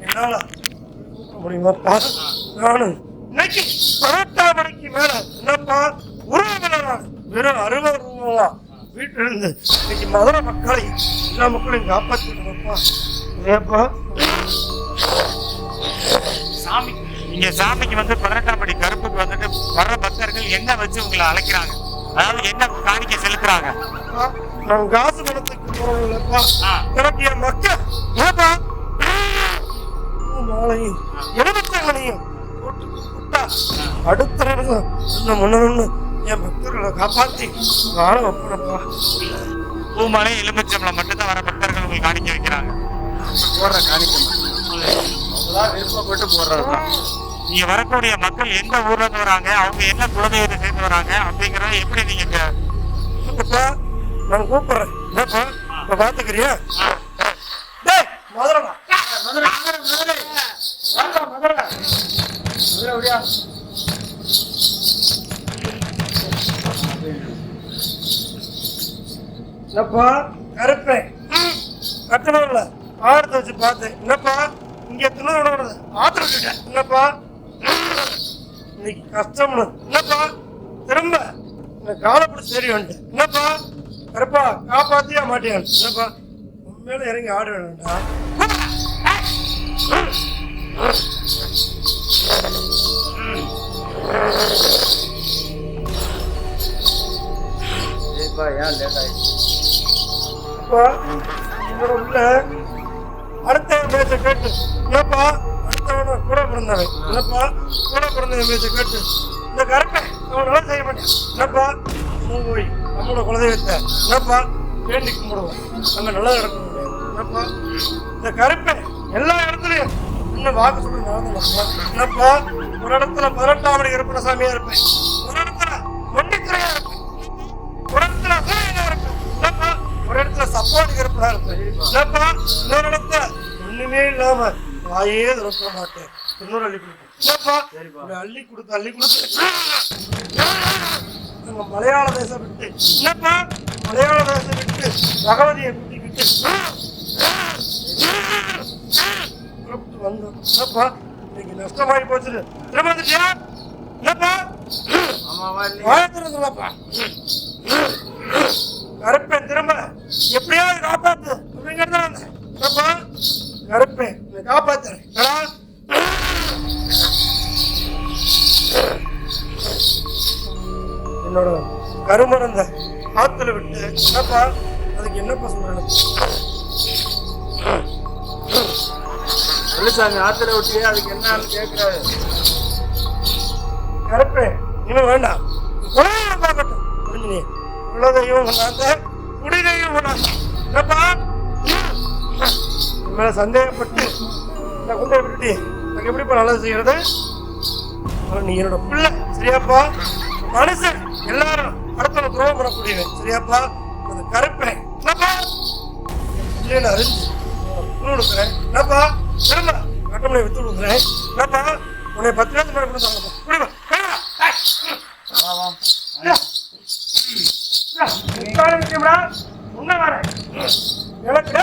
என்னால முடியுமாப்பா நானு இன்னைக்கு மணிக்கு மேல என்னப்பா உறவுகளை வெறும் அறுபது ரூபா இருந்து இன்னைக்கு மதுரை மக்களை எல்லா மக்களையும் காப்பாற்றிடுவோம்ப்பா ஏப்பா சாமி நீங்க சாமிக்கு வந்து பதினெட்டாம் படி கருப்புக்கு வந்துட்டு வர்ற பக்தர்கள் என்ன வச்சு உங்களை அழைக்கிறாங்க? அதாவது என்ன காணிக்க செலுத்துறாங்க? நான் காசு பணத்துக்கு ஆ. எனக்கு என் மக்கள் ஏப்பா மாலையும் விட்டா அடுத்த இந்த என் பக்தர்களை காப்பாத்தி வாழ வைப்பனப்பா பூமலை எலுமிச்சம்பளம் மட்டும்தான் வர பக்தர்கள் உங்களுக்கு காணிக்க வைக்கிறாங்க. போடுற காணிக்க விருப்பப்பட்டு போடுறதுதான். நீங்க வரக்கூடிய மக்கள் எந்த ஊர்ல இருந்து வராங்க அவங்க என்ன குலதெய்வத்தை சேர்ந்து வராங்க அப்படிங்கறத எப்படி நீங்க நான் கூப்பிடுறேன். இப்ப பாத்துக்கிறியா? டேய் மதுரடா. மதுரை மதுரை மதுரை மதுரை மதுரை அப்படியா என்னப்பா கருப்பேன் கட்டணம்ல ஆடுத்த வச்சு பார்த்தேன். என்னப்பா இங்க திருநெல்வேலி ஆத்திர விட்டுட்டேன் என்னப்பா? இன்னைக்கு கஷ்டம்னு. என்னப்பா? திரும்ப. இந்த காலை பிடிச்சி சரி வந்துட்டேன். என்னப்பா? கருப்பா காப்பாத்தியா மாட்டியான். என்னப்பா உண்மையில இறங்கி ஆட வேணும்டா. ஏப்பா உள்ள அடுத்தவன் பேச்ச கேட்டு என்னப்பா அடுத்தவன கூட பிறந்தவன். என்னப்பா கூட பிறந்தவன் பேச்ச கேட்டு இந்த கருப்பை அவன் நல்லா செய்ய மாட்டான். என்னப்பா போய் நம்மளோட குலதெய்வத்தை என்னப்பா வேண்டி கும்பிடுவோம். அங்க நல்லா நடக்க முடியாது என்னப்பா? இந்த கருப்பை எல்லா இடத்துலயும் இன்னும் வாக்கு சொல்லி நடந்தப்பா என்னப்பா? ஒரு இடத்துல பதினெட்டாம் மணி இருப்பின. சாமியா இருப்பேன் ஒரு இடத்துல மண்டித்துறையா இருப்பேன். ஒரு இடத்துல அசையா இருப்பேன். என்னப்பா? ஒரு இடத்துல சப்பாடி இருப்பதா இருப்பேன். என்னப்பா? இன்னொரு இடத்துல ஒண்ணுமே இல்லாம வாயே திறக்க மாட்டேன். இன்னொரு அள்ளி கொடுப்பேன். இப்படி அள்ளி கொடுத்து அள்ளி கொடுத்து. நம்ம மலையாள தேசம் விட்டு என்னப்பா? மலையாள தேசம் விட்டு பகவதியை கூட்டிக்கிட்டு புறப்பட்டு வந்தோம். என்னப்பா? இன்னைக்கு நஷ்டமாயி போச்சு திரும்ப வந்துட்டியா? என்னப்பா? வாழ்த்துறதுலப்பா கருப்பேன் திரும்ப. எப்படியாவது காப்பாத்து. அப்படிங்கிறத வந்தேன் கருப்பேன் காப்பாத்துறேன். என்னோட கருமருந்த ஆத்துல விட்டு என்னப்பா அதுக்கு என்னப்பா சொல்றேன் வெள்ளசாமி ஆத்துல விட்டியே அதுக்கு என்னன்னு கேட்கறாரு கருப்பே இன்னும் வேண்டாம். குலதெய்வம் பார்க்கட்டும் புரிஞ்சுனே குலதெய்வம் கொண்டாந்த குடிதெய்வம் கொண்டாந்த என்னப்பா? உன் சந்தேகப்பட்டு நான் கொண்டு விட்டுட்டு எனக்கு எப்படிப்பா நல்லது செய்யறது? ஆனா நீ என்னோட பிள்ளை சரியாப்பா? மனுஷன். எல்லாரும் அடுத்தவங்க துரோகம் பண்ணக்கூடியவன். சரியாப்பா? அந்த கருப்பேன் என்னப்பா? இல்லைன்னு அறிஞ்சு விட்டு கொடுக்குறேன் என்னப்பா? திரும்ப கட்டமனை வித்து கொடுக்குறேன் என்னப்பா? உன்னை பத்து பேருக்கு மேலே கொடுத்தாங்க எனக்கு எனக்கு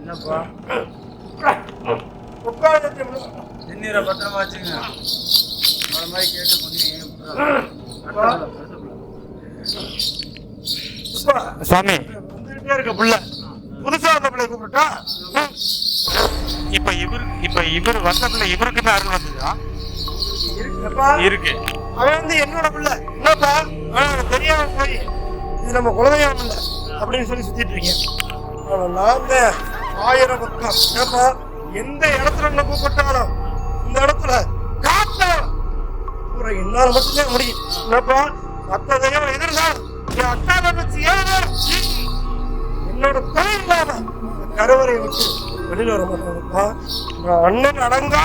என்னப்பா? உட்காந்து திண்ணீரை பத்திரமா வச்சுங்க. நம்மள மாதிரி கேட்டு சுவாமி வந்துகிட்டே இருக்க புள்ள. புதுசா அந்த பிள்ளை கூப்பிட்டா இப்ப இவர் இப்ப இவர் வந்ததுல இவருக்குமே அருள் வந்ததா? இருக்குப்பா. இருக்கு. அவன் வந்து என்னோட பிள்ளை. என்னப்பா? தெரியாம போய் இது நம்ம குலதெய்வம் இல்லை. அப்படின்னு சொல்லி சுத்திட்டு இருக்கேன். ஆனா நாங்க ஆயிரம் பக்கம். ஏப்பா? எந்த இடத்துல என்ன கூப்பிட்டாலும் இந்த இடத்துல காத்தா. ஒரு என்னால மட்டும்தான் முடியும். என்னப்பா? மத்த எதிர்தான் என் அக்கா வச்சு ஏன் என்னோட துணை இல்லாம கருவறை கருவறையை விட்டு வெளியில வர மாட்டாங்கப்பா நான் அண்ணன் அடங்கா.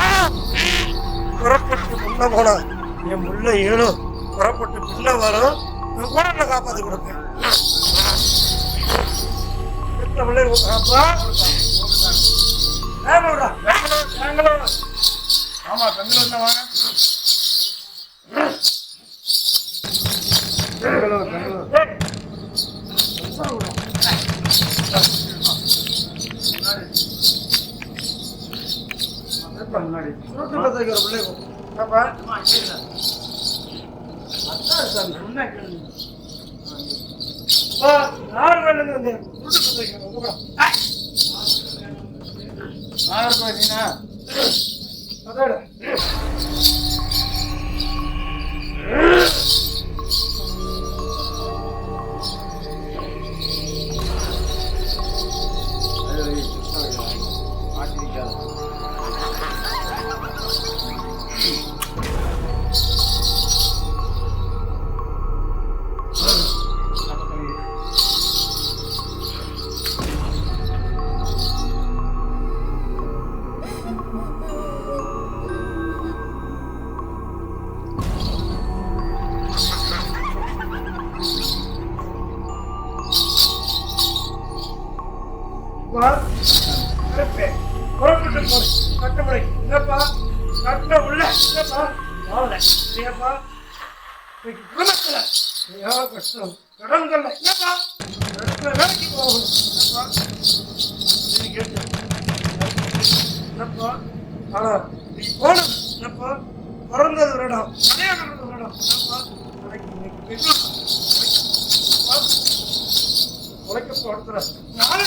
புறப்பட்டு முன்ன போனா என் முள்ள ஏழும் புறப்பட்டு பின்ன வரும். நான் கூட என்ன காப்பாத்தி கொடுப்பேன். எத்தனை பிள்ளை அப்பா பெங்களூர் பெங்களூர் ஆமா பெங்களூர் தான் வாங்க. பெங்களூர் பெங்களூர் முன்னாடி. நூற்றி பத்துக்கு ஒரு பிள்ளை அப்பா அப்பா நாலு வேலை வந்து நூற்றி பத்துக்கு உங்க கஷ்டம் கடன்கள்ல என்னப்பா? வேலைக்கு போகணும்? என்னப்பா? நீ கேட்டு. என்னப்பா? ஆனா நீ போனது என்னப்பா? பிறந்தது ஒரு இடம் கல்யாணம் ஒரு இடம் என்னப்பா உழைக்க போடுற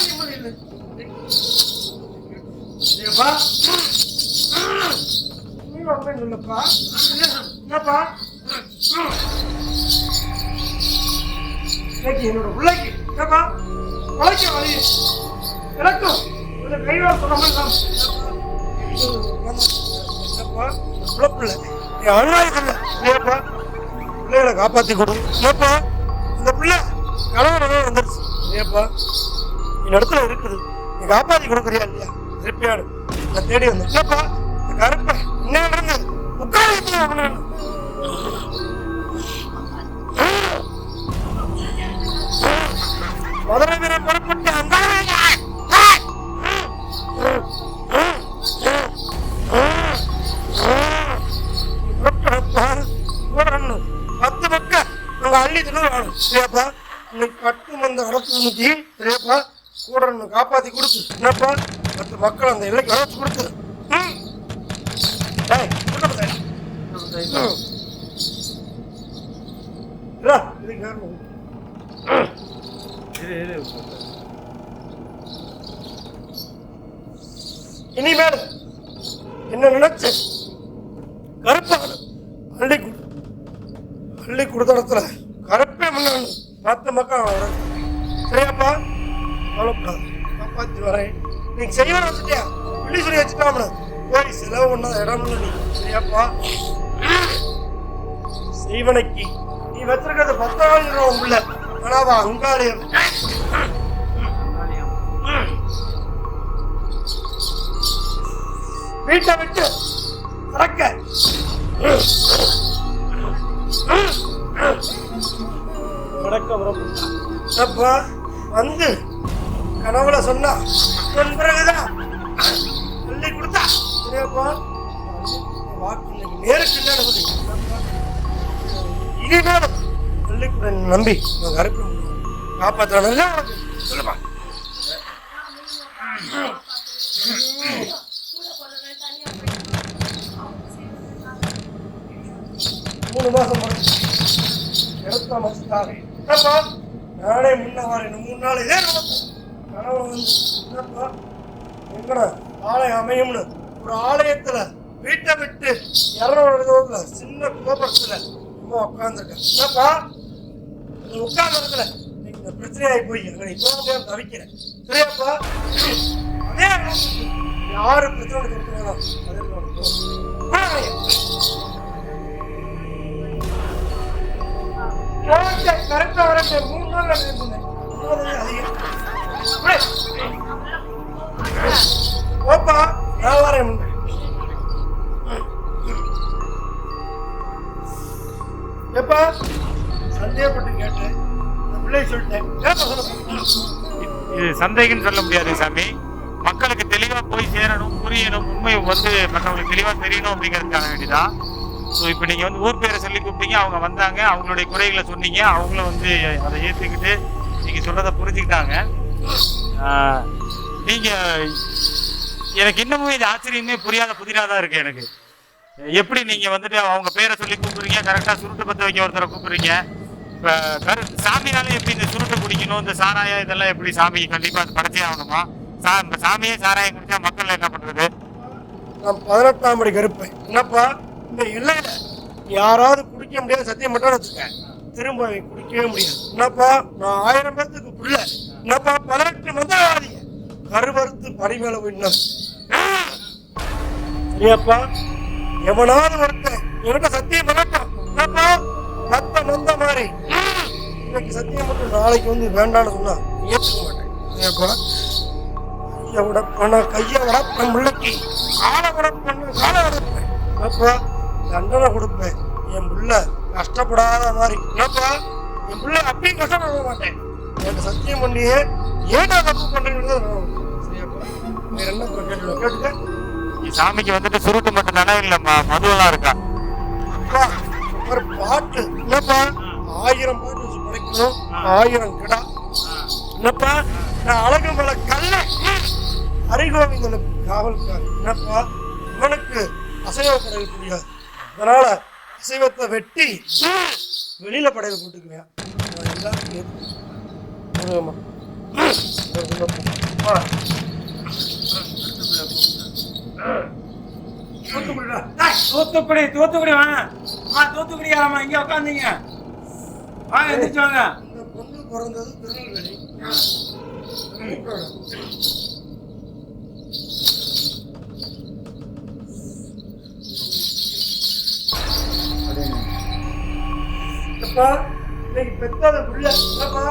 நிம்மதி இல்லை. நீ வந்து இல்லைப்பா. என்னப்பா? இன்னைக்கு என்னோட பிள்ளைக்கு ஏப்பா உழைக்க வழி. எனக்கும் இந்த கைவார சொன்ன மாதிரி பிள்ளை. என் அழுவாய்கள் இல்லையாப்பா? பிள்ளைகளை காப்பாற்றி கொடு ஏப்பா இந்த பிள்ளை கணவனவே வந்துருச்சு. ஏப்பா என் இடத்துல இருக்குது. நீ காப்பாற்றி கொடுக்குறியா இல்லையா திருப்பியாடு நான் தேடி வந்தேன். இல்லப்பா இந்த கருப்பை இன்னும் இருந்து மதுரை வீரன் புறப்பட்டு அந்த பத்து பக்க நாங்கள் அள்ளி தினம் சரியாப்பா இன்னைக்கு கட்டு வந்த வரப்பு இன்னைக்கு சரியாப்பா கூட காப்பாற்றி கொடுத்து என்னப்பா பத்து மக்கள் அந்த எல்லைக்கு அழைச்சி கொடுத்து ம் ஏய் ம் இதுக்கு காரணம். இரு இனிமேல் என்ன நினைச்சு கருப்பாடு அள்ளி கொடு. இடத்துல கருப்பே முன்ன மற்ற மக்கள் சரியாப்பா? கவலைப்படாது. காப்பாற்றி வரேன். நீங்க செய்வேன் வச்சுட்டியா? வெளி சொல்லி வச்சுட்டாமல போய் செலவு பண்ணாத இடம் நீ சரியாப்பா? செய்வனைக்கு நீ வச்சிருக்கிறது பத்தாயிரம் ரூபா உள்ள அவன் அங்காளியம் வீட்டை விட்டு திறக்க வணக்கம் பிரபு அப்பா வந்து. கனவுல சொன்னா என் பிறகுதான். சொல்லி கொடுத்தா சரியாப்பா வாக்கு நேருக்கு இல்லைன்னு சொல்லி இனிமேலும் பள்ளிக்கூட நம்பி. நான் கருப்பு காப்பாற்றுறேன் சொல்லுப்பா. மூணு மாதம் முடிச்சு எடுத்த என்னப்பா? நானே முன்ன வரேன். மூணு நாள் இதே நடக்கும். கனவு வந்து என்னப்பா? எங்கடா? ஆலயம் அமையும்னு. ஒரு ஆலயத்துல வீட்டை விட்டு இரநூறு சின்ன கோபுரத்துல அம்மா உட்காந்துருக்கேன் என்னப்பா? உட்கார்ந்த இடத்துல இன்னைக்கு பிரச்சனையாகி போய் எங்களை நீ தவிக்கிறேன் சரியாப்பா? அதே யாரு பிரச்சனை கொடுக்குறாங்களோ அதே கரெக்டா வரேன் மூணு நாள் அதிகம் ஓப்பா நான் வரேன் எப்பா சந்தேகப்பட்டு கேட்டேன் பிள்ளை சொல்லிட்டேன் இது சந்தேகம்னு சொல்ல முடியாது சாமி. மக்களுக்கு தெளிவா போய் சேரணும் புரியணும் உண்மை வந்து மற்றவங்களுக்கு தெளிவா தெரியணும் அப்படிங்கிறதுக்காக வேண்டிதான். ஸோ இப்போ நீங்க வந்து ஊர் பேரை சொல்லி கூப்பிட்டீங்க அவங்க வந்தாங்க அவங்களுடைய குறைகளை சொன்னீங்க அவங்களும் வந்து அதை ஏற்றுக்கிட்டு நீங்க சொல்கிறத புரிஞ்சுக்கிட்டாங்க. நீங்கள் நீங்க எனக்கு இன்னமும் இது ஆச்சரியமே புரியாத புதிராக தான் இருக்கு எனக்கு. எப்படி நீங்க வந்துட்டு அவங்க பேரை சொல்லி கூப்பிடுறீங்க கரெக்டா சுருட்டு பத்த வைக்க ஒருத்தரை கூப்பிடுறீங்க சாமினால எப்படி இந்த சுருட்டு குடிக்கணும் இந்த சாராயம் இதெல்லாம் எப்படி சாமி கண்டிப்பா அது படைச்சே ஆகணுமா? சா இப்ப சாமியே சாராயம் குடிச்சா மக்கள் என்ன பண்றது? நான் பதினெட்டாம் படி கருப்பேன் என்னப்பா? இந்த எல்லையில யாராவது குடிக்க முடியாது சத்தியம் மட்டும் வச்சுக்க திரும்ப குடிக்கவே முடியாது. என்னப்பா? நான் ஆயிரம் பேர்த்துக்கு புள்ள என்னப்பா? பதினெட்டு மந்திரவாதி கருவறுத்து படி மேல போயிட்டு சரியாப்பா. எவனாவது ஒருத்தன் என்கிட்ட சத்தியம் பண்ணட்டும். என்னப்பா? மத்த மந்த மாதிரி. இன்னைக்கு சத்தியம் மட்டும் நாளைக்கு வந்து வேண்டாம்னு சொன்னா ஏற்றுக்க மாட்டேன். சரியாப்பா கையை உடப்பண்ண கையை உடப்பேன் முள்ளைக்கு. காலை உடப்பண்ண காலை உடப்பேன் அப்பா தண்டனை கொடுப்பேன். என் புள்ள கஷ்டப்படாத மாதிரி. என்னப்பா? என் புள்ள அப்பயும் கஷ்டப்பட மாட்டேன். எனக்கு சத்தியம் பண்ணியே ஏன்டா தப்பு சரியாப்பா வேற என்ன கேட்டு கேட்டுக்க சாமிக்கு வந்துட்டு சுருட்டு மட்டும் தானே இல்ல மதுவெல்லாம் இருக்கா? அப்பா, ஒரு பாட்டு. என்னப்பா? ஆயிரம் பாட்டு வச்சு படைக்கணும். ஆயிரம் கிடா. என்னப்பா? நான் அழகு மேல கல்ல. ஹரிகோவிந்தனுக்கு காவல்காரன். என்னப்பா? இவனுக்கு அசைவ படையல் புரியாது. அதனால அசைவத்தை வெட்டி வெளியில படையல் போட்டுக்குவேன். நான் தூத்துக்குடி தூத்துக்குடி வாங்க. ஆ தூத்துக்குடி ஆமா இங்க உட்காந்தீங்க வாங்க எந்திரிச்சு வாங்க. இந்த பொண்ணு பிறந்தது திருநெல்வேலி அப்பா இன்னைக்கு பெத்தது புள்ள. என்னப்பா?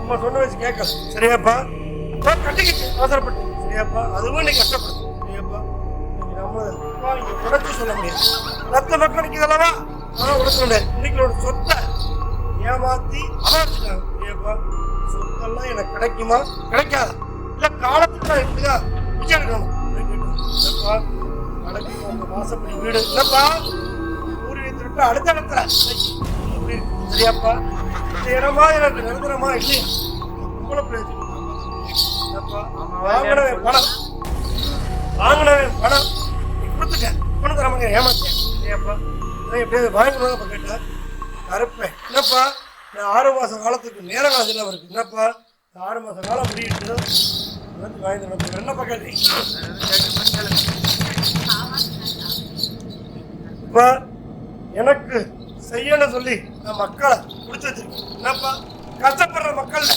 அம்மா சொன்ன வச்சு கேட்க சரியாப்பா? அப்பா கட்டிக்கிச்சு அவசரப்பட்டு. சரியாப்பா? அதுவும் இன்னைக்கு கஷ்டப்படுது சரியாப்பா? இன்னைக்கு நம்ம அப்பா இங்க சொல்ல முடியாது. ரத்த மக்கள் நிற்கிறதல்லவா ஆனால் உடச்சு முடியாது இன்னைக்கு சொத்தை ஏமாத்தி சரியாப்பா சொத்தெல்லாம் எனக்கு கிடைக்குமா? கிடைக்காதா. இல்ல காலத்துக்கு இப்படிதான் பிச்சை எடுக்கணும். இல்லப்பா நாளைக்கு உங்க வாசப்படி வீடு. இல்லப்பா விட்டு அடுத்த இடத்துல. சரியாப்பா. இந்த இடமா எனக்கு நிரந்தரமா இல்லையா? உங்களை வாங்கினவன் பணம். வாங்கினவன் பணம் கொடுத்துட்டேன் பணம் தர மாதிரி ஏமாத்தேன் சரியாப்பா நான் எப்படியாவது வாங்கினா அப்போ கேட்டேன் கருப்பேன் என்னப்பா? நான் ஆறு மாதம் காலத்துக்கு நேர காலத்தில் இருக்கு என்னப்பா? இந்த ஆறு மாதம் காலம் முடியிட்டு வந்து வாங்கி தரணும். என்னப்பா கேட்டீங்க அப்பா எனக்கு செய்யணும் சொல்லி நான் மக்களை பிடிச்சி வச்சிருக்கேன். என்னப்பா? கஷ்டப்படுற மக்கள்ல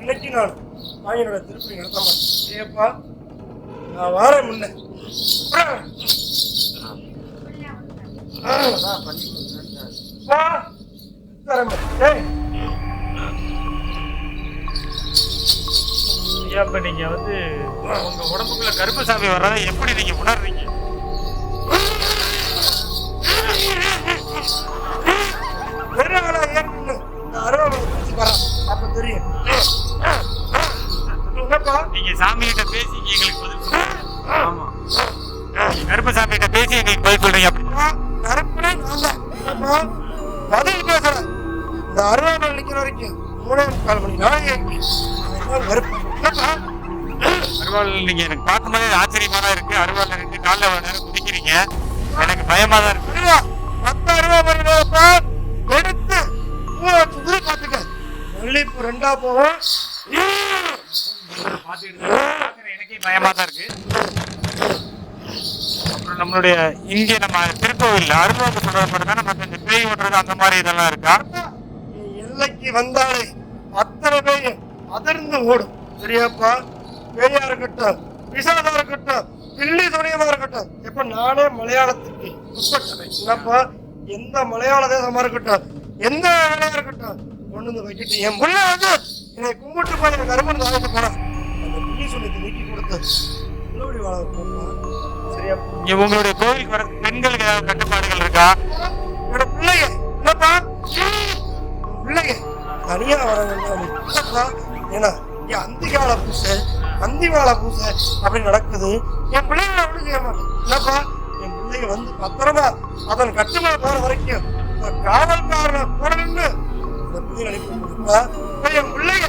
இன்னைக்கு நான் வாங்கினோட திருப்பி நடத்த மாட்டேன். ஏப்பா நான் வாரேன் முன்ன. இப்ப நீங்க வந்து உங்க உடம்புக்குள்ள கருப்பு சாமி வர்றதை எப்படி நீங்க உணர்றீங்க? நீங்க சாமி கிட்ட பேசி எங்களுக்கு பதில் ஆமா. நீங்க கருப்பு சாமி கிட்ட பேசி எங்களுக்கு பதில் சொல்றீங்க அப்படி கருப்பனே நான் தான். என்னப்பா பதில் பேசுறேன் இந்த அருவாமனை நிக்கிற வரைக்கும் மூணே கால் மணி நாளைக்கு அதுதான் கருப்பு என்னப்பா அருவாள் நீங்க எனக்கு பார்க்கும்போதே ஆச்சரியமா தான் இருக்கு. அருவாள் ரெண்டு காலில் ஒரு நேரம் குதிக்கிறீங்க எனக்கு பயமா தான் இருக்கு. அருவா மத்த அருவா மணிப்பா எடுத்து பூவை பார்த்துக்க வெள்ளிப்பு ரெண்டா போகும் பார்த்துக்கிட்டு தான் பார்க்குற எனக்கே பயமா தான் இருக்கு. நம்மளுடைய இங்கே நம்ம திருக்கோவில் அருள்வாக்கு சொல்றது தான் நம்ம இந்த பேய் ஓட்டுறது அந்த மாதிரி இதெல்லாம் இருக்கா? நீ எல்லைக்கு வந்தாலே அத்தனை பேய் அதிர்ந்து ஓடும். சரியாப்பா பேயா இருக்கட்டும் விசாதா இருக்கட்டும் தில்லி துணியமா இருக்கட்டும். இப்ப நானே மலையாளத்துக்கு உட்பட்டவன். என்னப்பா எந்த மலையாள தேசமா இருக்கட்டும் எந்த வேலையா இருக்கட்டும் கொண்டு வந்து வைக்கிட்டு என் புள்ள வந்து என்னை கும்பிட்டு போய் எனக்கு அருமன் வாங்கிட்டு போனேன் அந்த புள்ளி சொல்லி நீக்கி கொடுத்து வாழ உங்களுடைய கோவிலுக்கு வர பெண்களுக்கு ஏதாவது கட்டுப்பாடுகள் இருக்கா? என்னோட பிள்ளைங்க என்னப்பா? பிள்ளைங்க தனியா வர வேண்டாம். ஏன்னா இங்க அந்திகால பூசை அந்திவாள பூசை அப்படி நடக்குது. என் பிள்ளைங்க ஒண்ணு செய்ய மாட்டேன் என்னப்பா என் பிள்ளைங்க வந்து பத்திரமா அதன் கட்டுமா போற வரைக்கும் காவல்காரனை நின்று இந்த கொடுப்பா இப்ப என் பிள்ளைங்க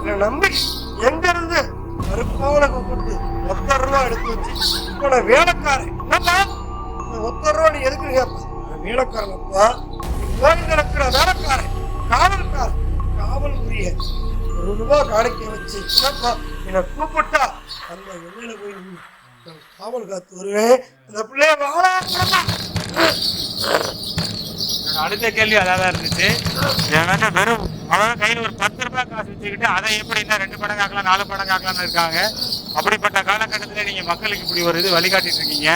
என்னை நம்பி எங்க இருந்து கருப்பாவனை கூப்பிட்டு ஒத்த ரூபா எடுத்து வச்சு இப்ப வேலைக்காரன். என்னப்பா? ஒத்த ரூபா நீ எதுக்கு கேட்ப வேலைக்காரன் அப்பா. ஓய்ந்து இருக்கிற வேலைக்காரன் காவல்காரன். காவல் புரிய ஒரு ரூபா காணிக்க வச்சு என்னப்பா என்னை கூப்பிட்டா? அந்த எல்லையில போய் நான் காவல் காத்து வருவேன். அந்த பிள்ளைய வாழா அடுத்த கேள்வி அதான் இருந்துச்சு. ஏன்னா வெறும் அதாவது கையில் ஒரு பத்து ரூபாய் காசு வச்சுக்கிட்டு அதை எப்படி இன்னும் ரெண்டு படம் காக்கலாம் நாலு படம் காக்கலாம்னு இருக்காங்க. அப்படிப்பட்ட காலகட்டத்தில் நீங்க மக்களுக்கு இப்படி ஒரு இது வழிகாட்டிட்டு இருக்கீங்க.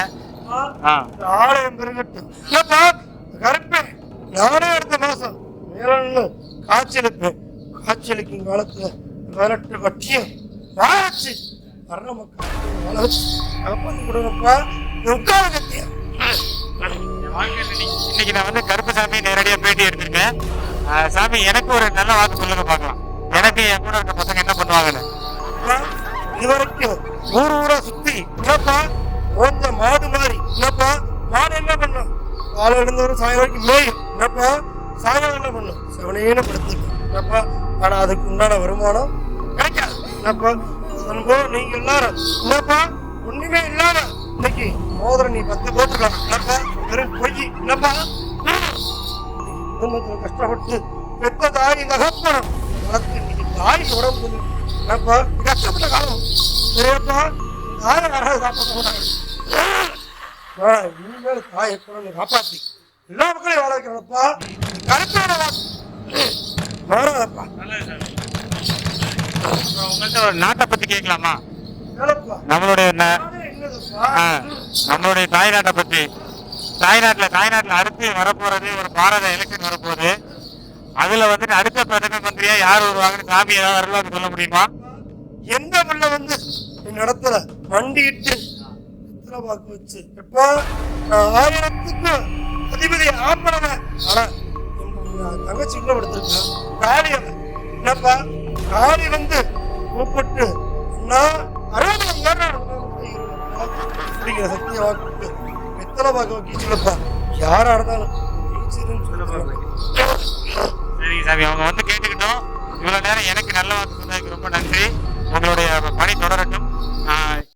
ஆலயம் பெருகட்டும். ஏப்பா கருப்பேன் நானே அடுத்த மாசம். மேலன்னு காய்ச்சலுப்பேன் காய்ச்சலுக்கும் காலத்துல விரட்டு வட்டியும் வாழச்சு வர்ற மக்கள். வாழ வச்சு காப்பாற்றி கொடுங்கப்பா உட்கார கத்தியா. இன்னைக்கு நான் வந்து கருப்பசாமி நேரடியா பேட்டி எடுத்திருக்கேன். சாமி எனக்கு ஒரு நல்ல வாக்கு சொல்லுங்க பார்க்கலாம். எனக்கு என் கூட இருக்க பசங்க என்ன பண்ணுவாங்கன்னு? இவருக்கு ஊர் ஊரா சுத்தி என்னப்பா? கொஞ்சம் மாடு மாதிரி என்னப்பா? மாடு என்ன பண்ணும்? காலை எழுந்தவரும் சாயங்காலம் வரைக்கும் மேயும் என்னப்பா? சாயம் என்ன பண்ணும்? செவனேன்னு படுத்துக்கும் என்னப்பா? ஆனா அதுக்கு உண்டான வருமானம் கிடைக்காது என்னப்பா? அதன் நீங்க எல்லாரும் என்னப்பா? ஒண்ணுமே இல்லாம இன்னைக்கு மோதிரம் நீ பத்து போட்டுக்கலாம் என்னப்பா? வெறும் பொய் என்னப்பா? குடும்பத்துல கஷ்டப்பட்டு பெத்த தாய் நகப்பணம் வளர்த்து இன்னைக்கு தாய் உடம்பு என்னப்பா கஷ்டப்பட்ட காலம். தாயை யாராவது காப்பாற்ற இனிமேல் தாயை குழந்தை காப்பாத்தி. எல்லா மக்களையும் வாழ வைக்கிறப்பா மாறாதப்பா அப்புறம் உங்கள்கிட்ட ஒரு நாட்டை பத்தி கேட்கலாமா? நம்மளுடைய நம்மளுடைய தாய்நாட்டை பத்தி. தாய்நாட்டுல தாய்நாட்டுல அடுத்து வரப்போறது ஒரு பாரத எலெக்ஷன் வரப்போகுது. அதுல வந்துட்டு அடுத்த பிரதம மந்திரியா யார் வருவாங்கன்னு சாமி ஏதாவது வரலாறு சொல்ல முடியுமா? எந்த பிள்ளை வந்து என் இடத்துல மண்டியிட்டு பித்தளை பாக்கு வச்சு. எப்பா நான் ஆயிரத்துக்கு அதிபதி ஆம்பளவன் ஆனா தங்கச்சி உள்ள படுத்திருக்கேன் காளி அவன் என்னப்பா காளி வந்து கூப்பிட்டு நான் அறுபது ஏறான் அப்படிங்கிற சக்தியை வாக்கு எத்தனை வாக்கு வைக்க சொல்லப்பா. யாரா இருந்தாலும் ஜெயிச்சிருன்னு சொல்லுவாங்க சரிங்க சாமி அவங்க வந்து கேட்டுக்கிட்டோம். இவ்வளோ நேரம் எனக்கு நல்ல வாக்கு சொன்னதுக்கு ரொம்ப நன்றி. உங்களுடைய பணி தொடரட்டும்.